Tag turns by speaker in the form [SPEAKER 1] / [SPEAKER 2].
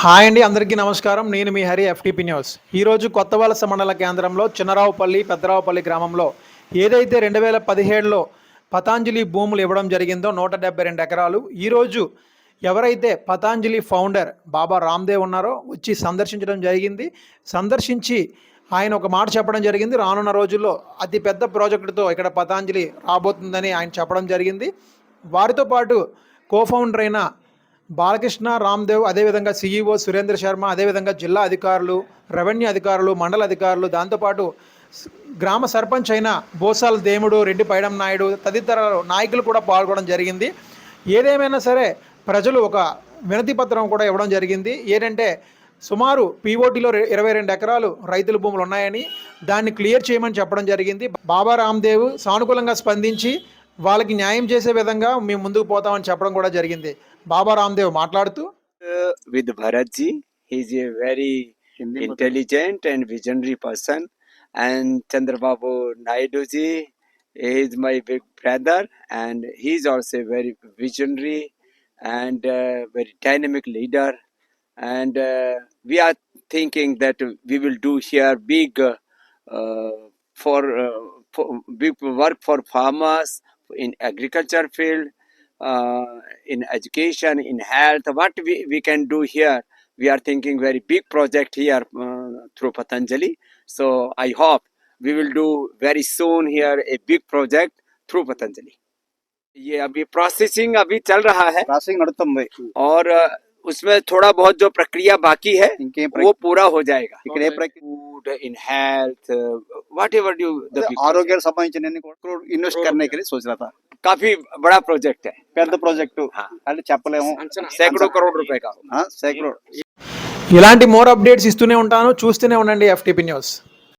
[SPEAKER 1] Hi అండి అందరికీ నమస్కారం. నేను మీ హరి ఎఫ్టీపీ న్యూస్ ఈరోజు కొత్త వలస మండల కేంద్రంలో చిన్నరావుపల్లి పెద్దరావుపల్లి గ్రామంలో ఏదైతే రెండు వేల పదిహేడులో పతాంజలి భూములు ఇవ్వడం జరిగిందో నూట డెబ్బై రెండు ఎకరాలు ఈరోజు ఎవరైతే పతాంజలి ఫౌండర్ బాబా రామ్దేవ్ ఉన్నారో వచ్చి సందర్శించడం జరిగింది. సందర్శించి ఆయన ఒక మాట చెప్పడం జరిగింది. రానున్న రోజుల్లో అతి పెద్ద ప్రాజెక్టుతో ఇక్కడ పతాంజలి రాబోతుందని ఆయన చెప్పడం జరిగింది. వారితో పాటు కో ఫౌండర్ అయిన బాలకృష్ణ రామ్దేవ్ అదేవిధంగా సీఈఓ సురేంద్ర శర్మ అదేవిధంగా జిల్లా అధికారులు రెవెన్యూ అధికారులు మండల అధికారులు దాంతోపాటు గ్రామ సర్పంచ్ అయిన బోసాల దేముడు రెడ్డి పైడం నాయుడు తదితర నాయకులు కూడా పాల్గొనడం జరిగింది. ఏదేమైనా సరే ప్రజలు ఒక వినతి పత్రం కూడా ఇవ్వడం జరిగింది. ఏంటంటే సుమారు పీఓటీలో ఇరవై రెండు ఎకరాలు రైతుల భూములు ఉన్నాయని దాన్ని క్లియర్ చేయమని చెప్పడం జరిగింది. బాబా రామ్దేవ్ సానుకూలంగా స్పందించి వాళ్ళకి న్యాయం చేసే విధంగా మేము ముందుకు పోతామని చెప్పడం కూడా జరిగింది. బాబా రామ్దేవ్ మాట్లాడుతూ
[SPEAKER 2] with Bharatji he's a very intelligent and visionary person and Chandrababu Naiduji he's my big brother and he's also very visionary and very dynamic leader and we are thinking that we will do here big for big work for farmers in agriculture field, uh, in education, in health, what we, we can do here. We are thinking very big project here uh, through Patanjali. So I hope we will do very soon here a big project through Patanjali. ये अभी processing अभी चल रहा है
[SPEAKER 3] processing
[SPEAKER 2] और उसमें थोड़ा बहुत जो प्रक्रिया बाकी है वो पूरा हो जाएगा in health what ever you
[SPEAKER 3] ఆరోగ్యానికి సంబంధించిన ఇన్వెస్ట్ करने के लिए सोच रहा था
[SPEAKER 2] काफी बड़ा प्रोजेक्ट है
[SPEAKER 3] పెద్ద ప్రాజెక్టు
[SPEAKER 2] हाँ।
[SPEAKER 3] అంటే చెప్పలేము
[SPEAKER 2] सैकड़ों करोड़ रुपए का
[SPEAKER 3] ఆ, సైక్లోడ్
[SPEAKER 1] ఇలాంటి మోర్ అప్డేట్స్ ఇస్తూనే ఉంటాను చూస్తూనే ఉండండి ఎఫ్టీపీ న్యూస్